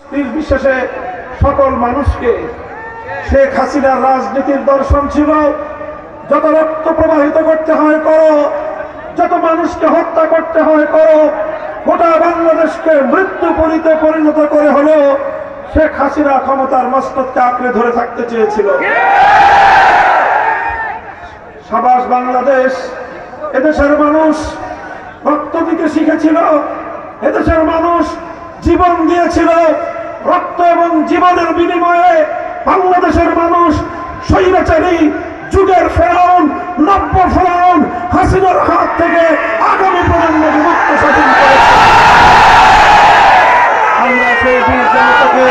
নির্বিশেষে সকল মানুষকে শেখ হাসিনার রাজনীতির দর্শন ছিল। যত রক্ত প্রবাহিত করতে হয় করো, যত মানুষকে হত্যা করতে হয় করো, গোটা বাংলাদেশকে মৃত্যু পরিতে পরিণত করে হলেও শেখ হাসিনা ক্ষমতার মস্তককে আঁকড়ে ধরে থাকতে চেয়েছিল। সাবাস বাংলাদেশ এদেশের মানুষ রক্ত দিতে শিখেছিল। এদেশের মানুষ জীবন দিয়েছিল রক্ত এবং জীবনের বিনিময়ে বাংলাদেশের মানুষ স্বৈরাচারী যুগের ফেরাউন, নব্য ফেরাউন হাসিনার হাত থেকে আগামী প্রজন্মকে মুক্ত স্বাধীন করেছে। আমরা সেই বীর জনতাকে,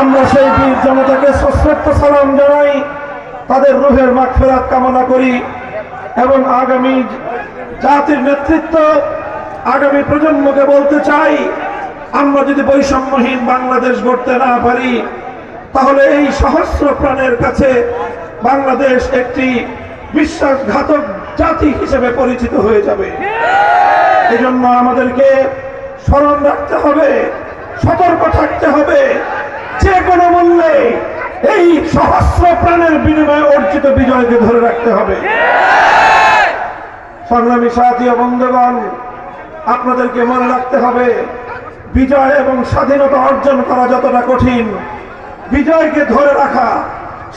আমরা সেই বীর জনতাকে সশ্রদ্ধ সালাম জানাই, তাদের রুহের মাগফিরাত কামনা করি এবং আগামী জাতির নেতৃত্ব আগামী প্রজন্মকে বলতে চাই আমরা যদি বৈষম্যহীন বাংলাদেশ গড়তে না পারি, তাহলে এই সহস্র প্রাণের কাছে বাংলাদেশ একটি বিশ্বাসঘাতক জাতি হিসেবে পরিচিত হয়ে যাবে। এজন্য আমাদেরকে স্মরণ রাখতে হবে, সতর্ক থাকতে হবে, যে কোনো মূল্যে এই সহস্র প্রাণের বিনিময়ে অর্জিত বিজয়কে ধরে রাখতে হবে। সংগ্রামী সাথী বন্ধুগণ, আপনাদেরকে মনে রাখতে হবে বিজয় এবং স্বাধীনতা অর্জন করা যতটা কঠিন, বিজয়কে ধরে রাখা,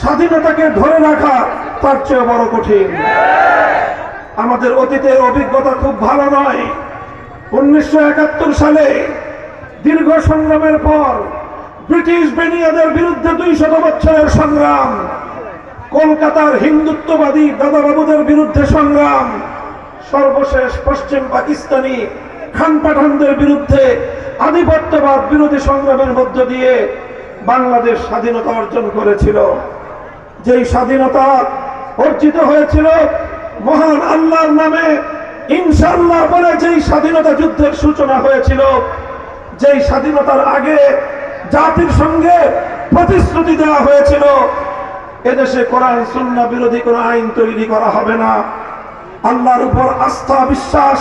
স্বাধীনতাকে ধরে রাখা তার চেয়ে বড় কঠিন। আমাদের অতীতের অভিজ্ঞতা খুব ভালো নয়। উনিশশো সালে দীর্ঘ সংগ্রামের পর ব্রিটিশ বেনিয়াদের বিরুদ্ধে দুই শত বছরের সংগ্রাম, কলকাতার হিন্দুত্ববাদী দাদাবাবুদের বিরুদ্ধে সংগ্রাম, সর্বশেষ পশ্চিম পাকিস্তানি খান পাঠানদের বিরুদ্ধে আধিপত্যবাদ বিরোধী সংগ্রামের মধ্য দিয়ে বাংলাদেশ স্বাধীনতা অর্জন করেছিল। যেই স্বাধীনতা অর্জিত হয়েছিল, মহান আল্লাহর নামে ইনশাল্লাহ বলে যেই স্বাধীনতা যুদ্ধের সূচনা হয়েছিল, যেই স্বাধীনতার আগে জাতির সঙ্গে প্রতিশ্রুতি দেওয়া হয়েছিল, এদেশে কোরআন, সুন্না বিরোধী কোনো আইন তৈরি করা হবে না। আল্লাহর উপর আস্থা, বিশ্বাস,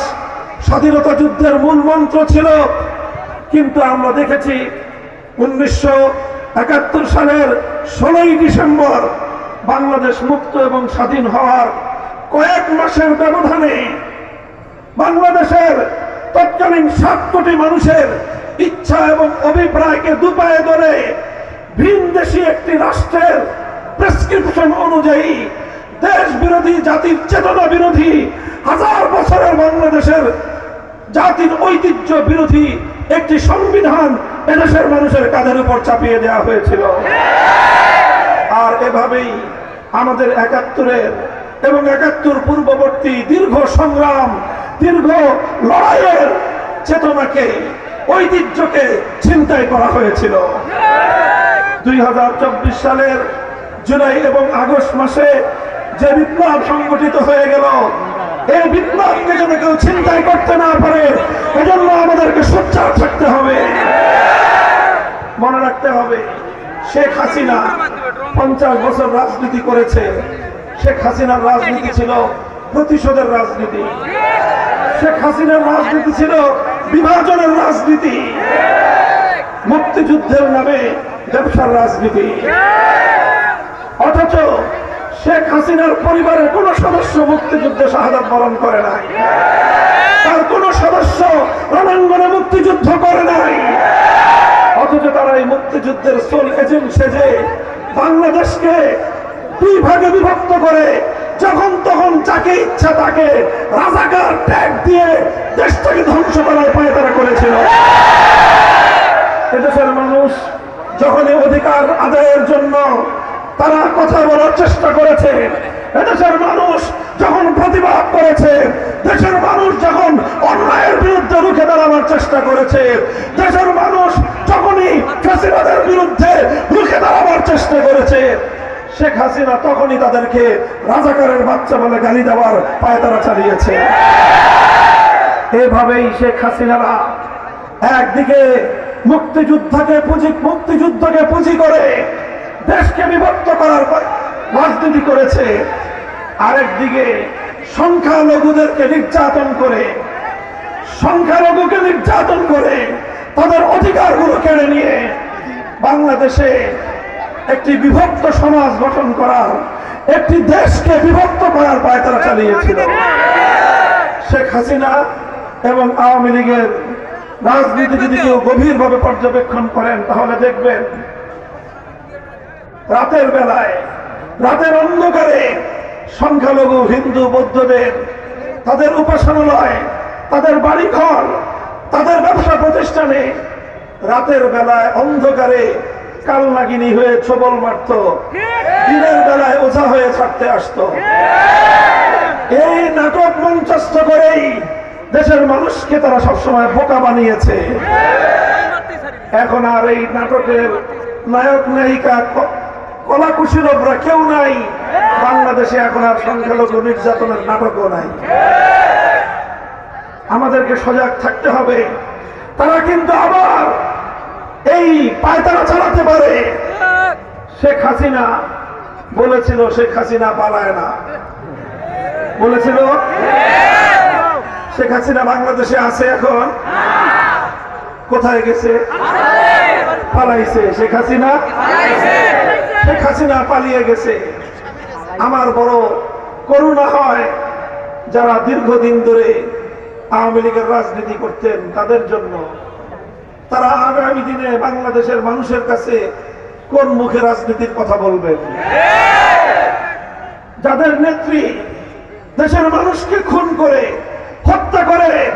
স্বাধীনতা যুদ্ধের মূল মন্ত্র ছিল কিন্তু আমরা দেখেছি উনিশশো একাত্তর সালের ষোলোই ডিসেম্বর বাংলাদেশ মুক্ত এবং স্বাধীন হওয়ার কয়েক মাসের ব্যবধানে বাংলাদেশের তৎকালীন সাত কোটি মানুষের ইচ্ছা এবং অভিপ্রায়কে দুপায়ে ধরে ভিন দেশি একটি রাষ্ট্রের প্রেসক্রিপশন অনুযায়ী দেশ বিরোধী জাতির চেতনা বিরোধী হাজার বছরের বাংলাদেশের জাতির ঐতিহ্য বিরোধী একটি সংবিধান এদেশের মানুষের কাঁধের উপর চাপিয়ে দেওয়া হয়েছিল। আর এভাবেই আমাদের একাত্তরের এবং একাত্তর পূর্ববর্তী দীর্ঘ সংগ্রাম, দীর্ঘ লড়াইয়ের চেতনাকে, ঐতিহ্যকে চিন্তায় করা হয়েছিল। দুই হাজার চব্বিশ সালের জুলাই এবং আগস্ট মাসে যে বিপ্লব সংগঠিত হয়ে গেল, এই বিপ্লবকে যেন কেউ চিন্তাই করতে না পারে শেখ হাসিনা পঞ্চাশ বছর রাজনীতি করেছে। শেখ হাসিনার রাজনীতি ছিল প্রতিশোধের রাজনীতি। শেখ হাসিনার রাজনীতি ছিল বিভাজনের রাজনীতি। মুক্তিযুদ্ধের নামে ব্যবসার রাজনীতি। অথচ শেখ হাসিনার পরিবারের কোন সদস্য মুক্তিযুদ্ধে শাহাদাত বরণ করে নাই। তার কোন সদস্য রণাঙ্গনে মুক্তিযুদ্ধ করে নাই। অথচ তারা এই মুক্তিযুদ্ধের সোল এজেন্ট সেজে বাংলাদেশকে দুই ভাগে বিভক্ত করে, যখন তখন যাকে ইচ্ছা তাকে রাজাকার ট্যাগ দিয়ে দেশটাকে ধ্বংস করার পায়ে তারা করেছিল। এদেশের মানুষ যখনই অধিকার আদায়ের জন্য তারা কথা বলার চেষ্টা করেছে এদেশের মানুষ যখন প্রতিবাদ করেছে, দেশের মানুষ যখন অন্যায়ের বিরুদ্ধে রুখে দাঁড়ানোর চেষ্টা করেছে, দেশের মানুষ যখনই ফেসিবাদের বিরুদ্ধে রুখে দাঁড়াবার চেষ্টা করেছে, শেখ হাসিনা তখনই তাদেরকে রাজাকারের বাচ্চা বলে গালি দেওয়ার পায়ে তারা চালিয়েছে। এভাবেই শেখ হাসিনারা একদিকে মুক্তিযুদ্ধকে পুঁজি মুক্তিযুদ্ধকে পুঁজি করে দেশকে বিভক্ত করার রাজনীতি করেছে আরেকদিকে সংখ্যালঘুদেরকে নির্যাতন করে, সংখ্যালঘুকে নির্যাতন করে তাদের অধিকারগুলো কেড়ে নিয়ে বাংলাদেশে একটি বিভক্ত সমাজ গঠন করার, একটি দেশকে বিভক্ত করার পায় তারা চালিয়েছিল। শেখ হাসিনা এবং আওয়ামী লীগের রাজনীতি যদি কেউ গভীরভাবে পর্যবেক্ষণ করেন, তাহলে দেখবেন রাতের বেলায়, রাতের অন্ধকারে সংখ্যালঘু, হিন্দু, বৌদ্ধদের তাদের উপাসনালয়, তাদের বাড়িঘর, তাদের ব্যবসা প্রতিষ্ঠানে রাতের বেলায় অন্ধকারে কালনাগিনী হয়ে ছবল মারত। দিনের বেলায় ওঝা হয়ে ছাড়তে আসতো। এই নাটক মঞ্চস্থ করেই দেশের মানুষকে তারা সবসময় বোকা বানিয়েছে। এখন আর এই নাটকের নায়ক, নায়িকা কলা কুশীলভরা কেউ নাই। বাংলাদেশে এখন আর সংখ্যালঘু নির্যাতনের নাটকও নাই। আমাদেরকে সজাগ থাকতে হবে। তারা কিন্তু আবার এই পায়তারা চালাতে পারে। শেখ হাসিনা বলেছিল, শেখ হাসিনা পালায় না। বলেছিল? শেখ হাসিনা বাংলাদেশে আছে এখন। কোথায় গেছে? পালাইছে। শেখ হাসিনা? শেখ হাসিনা পালিয়ে গেছে। আমার বড় করুণা হয় যারা দীর্ঘদিন ধরে আওয়ামী লীগের রাজনীতি করতেন তাদের জন্য। তারা আগামী দিনে বাংলাদেশের মানুষের কাছে কোন মুখে রাজনীতির কথা বলবেন? যাদের নেত্রী দেশের মানুষকে খুন করে, হত্যা করে,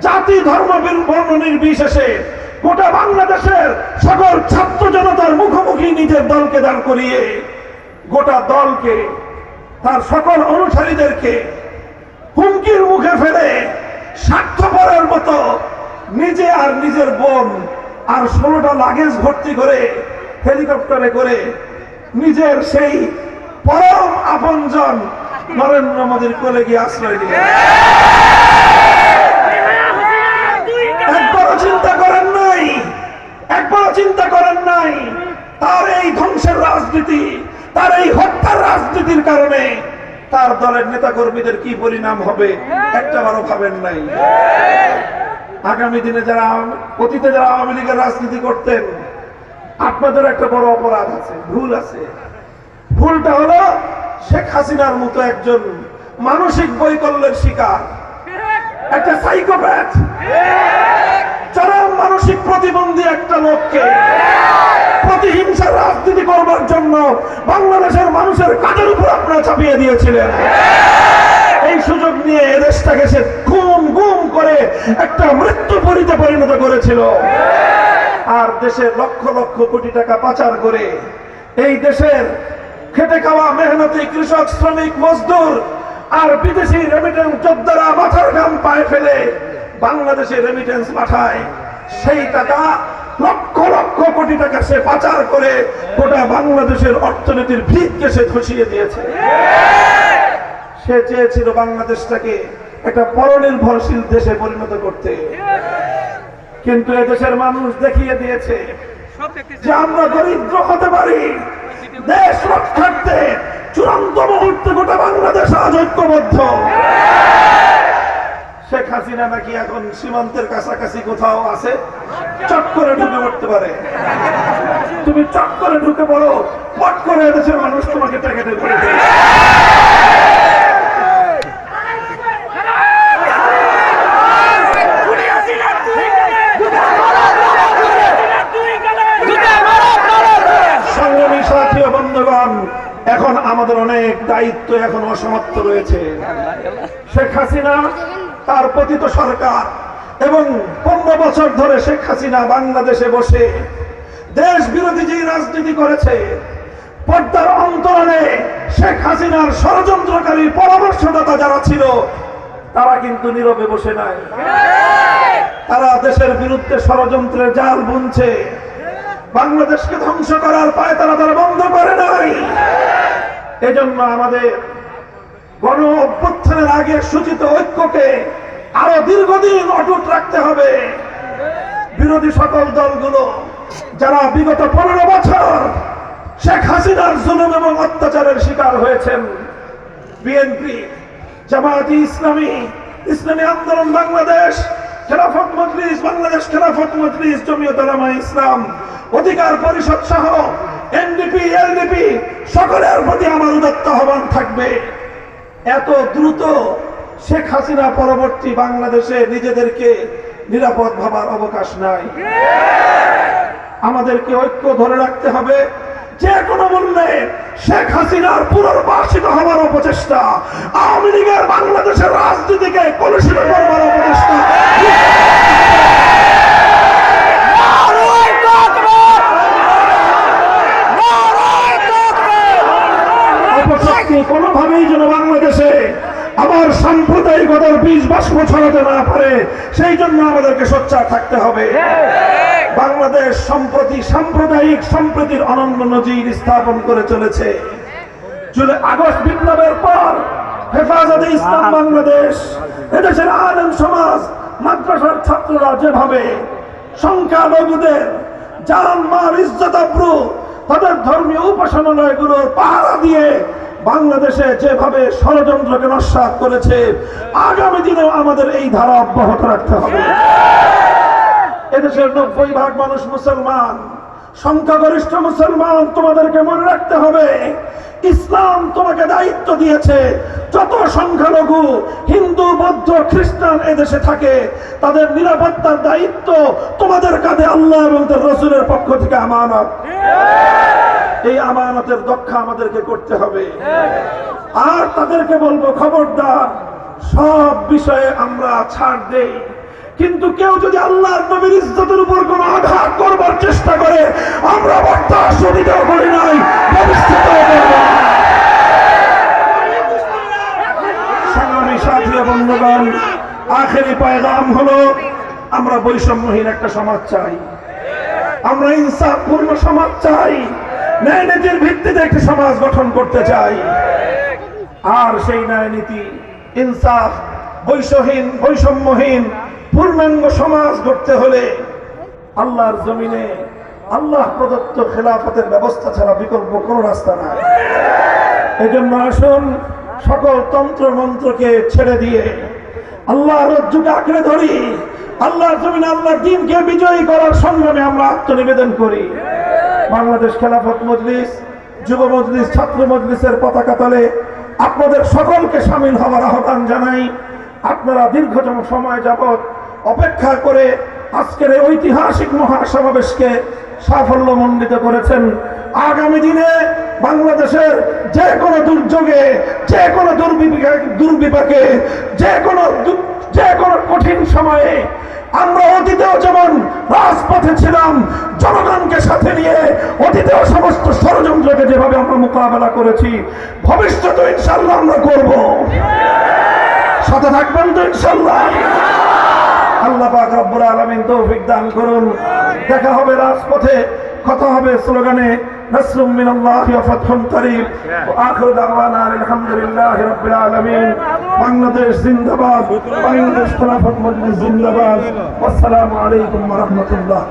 জাতি, ধর্ম বীর- বর্ণ নির্বিশেষে গোটা বাংলাদেশের সকল ছাত্র জনতার মুখোমুখি নিজের দলকে দাঁড় করিয়ে গোটা দলকে তার সকল অনুসারীদেরকে হুমকির মুখে ফেলে স্বার্থপরের মতো নিজে আর নিজের বোন আর ষোলোটা লাগেজ ভর্তি করে হেলিকপ্টারে করে নিজের সেই পরম আপনজন নরেন্দ্র মোদীর কোলে গিয়ে আশ্রয় দিলেন। একবারও চিন্তা চিন্তা করেন নাই। তার এই ধ্বংসের রাজনীতি, তার এই হত্যার রাজনীতির কারণে তার দলের নেতা কর্মীদের কি পরিণাম হবে, একটা বারও ভাবেন নাই। আগামী দিনে যারা অতীতে যারা আওয়ামী লীগের রাজনীতি করতেন, আপনাদের একটা বড় অপরাধ আছে, ভুল আছে। ভুলটা হলো শেখ হাসিনার মতো একজন মানসিক বৈকল্যের শিকার, একটা সাইকোপ্যাথ। চরম মানসিক প্রতিবন্ধী একটা লোককে প্রতিহিংসার রাজনীতি করবার জন্য বাংলাদেশের মানুষের কাজের উপর আপনারা চাপিয়ে দিয়েছিলেন। এই সুযোগ নিয়ে এদেশটাকে সে গুম গুম করে একটা মৃত্যু পরিতে পরিণত করেছিল। আর দেশের লক্ষ লক্ষ কোটি টাকা পাচার করে এই দেশের খেটে খাওয়া মেহনতি কৃষক, শ্রমিক, মজদুর আর বিদেশি রেমিটেন্স যোদ্ধারা মাথার ঘাম পায়ে ফেলে বাংলাদেশে রেমিটেন্স পাঠায়। সেই টাকা লক্ষ লক্ষ কোটি টাকা সে পাচার করে গোটা বাংলাদেশের অর্থনীতির ভিতকে সে ধসিয়ে দিয়েছে। সে চেয়েছিল বাংলাদেশটাকে একটা পরনির্ভরশীল দেশে পরিণত করতে। কিন্তু এদেশের মানুষ দেখিয়ে দিয়েছে যে আমরা দরিদ্র হতে পারি, দেশ রক্ষার্থে চূড়ান্ত মুহূর্তে গোটা বাংলাদেশ আজ ঐক্যবদ্ধ। হাসিনা নাকি এখন সীমান্তের কাছাকাছি কোথাও আছে? চট করে ঢুকে পড়তে পারে। তুমি চট করে ঢুকে পড়ো, পট করে এদেশের মানুষ তোমাকে ও বন্ধুগণ, এখন আমাদের অনেক দায়িত্ব এখন অসমাপ্ত রয়েছে। শেখ হাসিনা তার পতিত সরকার। এবং পনেরো বছর ধরে শেখ হাসিনা বাংলাদেশে বসে দেশ বিরোধী যে রাজনীতি করেছে, পর্দার অন্তরালে শেখ হাসিনার ষড়যন্ত্রকারী পরামর্শদাতা যারা ছিল, তারা কিন্তু নীরবে বসে নাই। তারা দেশের বিরুদ্ধে ষড়যন্ত্রের জাল বুনছে। বাংলাদেশকে ধ্বংস করার পায় তারা তারা বন্ধ করে নাই। এজন্য আমাদের গণ অভ্যুত্থানের আগে সূচিত ঐক্যকে আরও দীর্ঘদিন অটুট রাখতে হবে। বিরোধী সকল দলগুলো, যারা বিগত পনেরো বছর শেখ হাসিনার জুলুম এবং অত্যাচারের শিকার হয়েছেন। বিএনপি, জামায়াতি ইসলামী ইসলামী আন্দোলন বাংলাদেশ, খেলাফত মজলিস, বাংলাদেশ খেলাফত মজলিস, জমিয়ত উলামা ইসলাম, অধিকার পরিষদ সহ এনডিপি, এলডিপি, সকলের প্রতি আমার উদত্ত আহ্বান থাকবে। এত দ্রুত শেখ হাসিনা পরবর্তী বাংলাদেশে নিজেদেরকে নিরাপদ ভাবার অবকাশ নাই। আমাদেরকে ঐক্য ধরে রাখতে হবে। যে কোনো মূল্যে শেখ হাসিনার পুনর্বাসিত হওয়ার অপচেষ্টা, আওয়ামী লীগের বাংলাদেশের রাজনীতিকে কলুষিত করবার অপচেষ্টা। সাম্প্রদায়িকতার বীজ বাষ্প ছড়াতে না পারে সেই জন্য আমাদেরকে সোচ্চার থাকতে হবে। বাংলাদেশ সম্প্রতি সাম্প্রদায়িক সম্প্রীতির অনন্য নজির স্থাপন করে চলেছে। জুলাই আগস্ট বিপ্লবের পর হেফাজতে ইসলাম বাংলাদেশ এদেশের আলেম সমাজ মাদ্রাসার ছাত্ররা যেভাবে সংখ্যালঘুদের জান মাল ইজ্জত আব্রু তাদের ধর্মীয় উপাসনালয়গুলোর পাহারা দিয়ে বাংলাদেশে যেভাবে ষড়যন্ত্রকে নস্বাত করেছে, আগামী দিনেও আমাদের এই ধারা অব্যাহত রাখতে হবে। এদেশের নব্বই ভাগ মানুষ মুসলমান, সংখ্যাগরিষ্ঠ মুসলমান তোমাদেরকে মনে রাখতে হবে, ইসলাম তোমাকে দায়িত্ব দিয়েছে, যত সংখ্যালঘু, হিন্দু, বৌদ্ধ, খ্রিস্টান এদেশে থাকে, তাদের নিরাপত্তার দায়িত্ব তোমাদের কাঁধে আল্লাহ এবং রসুলের পক্ষ থেকে আমানত। এই আমানতের দক্ষা আমাদেরকে করতে হবে। আর তাদেরকে বলব খবরদার সব বিষয়ে আমরা ছাড় দেই। কিন্তু কেউ যদি আল্লাহর নবীর ইজ্জতের উপর কোন আঘাত করবার চেষ্টা করে আমরা বরদাস্ত দিতেও করি নাই ভবিষ্যতেও করব সাথী বন্ধুগণ আখেরি পায়গাম হলো আমরা বৈষম্যহীন একটা সমাজ চাই। আমরা ইনসাফপূর্ণ সমাজ চাই। ন্যায় নীতির ভিত্তিতে একটি সমাজ গঠন করতে চাই। আর সেই ন্যায় নীতি, ইনসাফ, বৈষহীন, বৈষম্যহীন, পূর্ণাঙ্গ সমাজ গড়তে হলে আল্লাহর জমিনে আল্লাহ প্রদত্ত খেলাফতের ব্যবস্থা ছাড়া বিকল্প কোনো রাস্তা নাই। এজন্য আসুন, সকল তন্ত্র মন্ত্রকে ছেড়ে দিয়ে আল্লাহ রজ্জুকে আঁকড়ে ধরি। আল্লাহর জমিনে আল্লাহর দিনকে বিজয়ী করার সংগ্রামে আমরা আত্মনিবেদন করি। বাংলাদেশ খেলাফত মজলিস, যুব মজলিস, ছাত্র মজলিসের পতাকা তলে আপনাদের সকলকে সামিল হওয়ার আহ্বান জানাই। আপনারা দীর্ঘতম সময় যাবৎ অপেক্ষা করে আজকের এই ঐতিহাসিক মহাসমাবেশকে সাফল্যমণ্ডিত করেছেন। আগামী দিনে বাংলাদেশের যে কোনো দুর্যোগে, যে কোনো দুর্বিপাকে যে কোনো যে কোনো কঠিন সময়ে আমরা অতীতেও যেমন রাজপথে ছিলাম, জনগণকে সাথে নিয়ে অতীতেও সমস্ত ষড়যন্ত্রকে যেভাবে আমরা মোকাবেলা করেছি ভবিষ্যতে ইনশাল্লাহ আমরা করব। সাথে থাকবেন তো ইনশাল্লাহ আল্লাহ পাক রব্বুল আলামিন তৌফিক দান করুন। দেখা হবে রাজপথে, কথা হবে স্লোগানে, নাসরুম মিনাল্লাহি ওয়া ফাতহুন করিব ওয়া আখিরু দাওয়ানা আলহামদুলিল্লাহি রাব্বিল আলামিন। বাংলাদেশ জিন্দাবাদ বাংলাদেশ খেলাফত মজলিস জিন্দাবাদ। আসসালামু আলাইকুম রাহমাতুল্লাহ।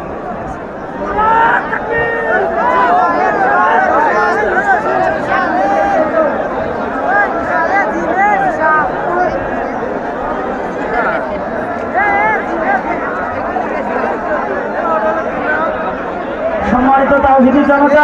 সম্মানিত তাওহিদি জনতা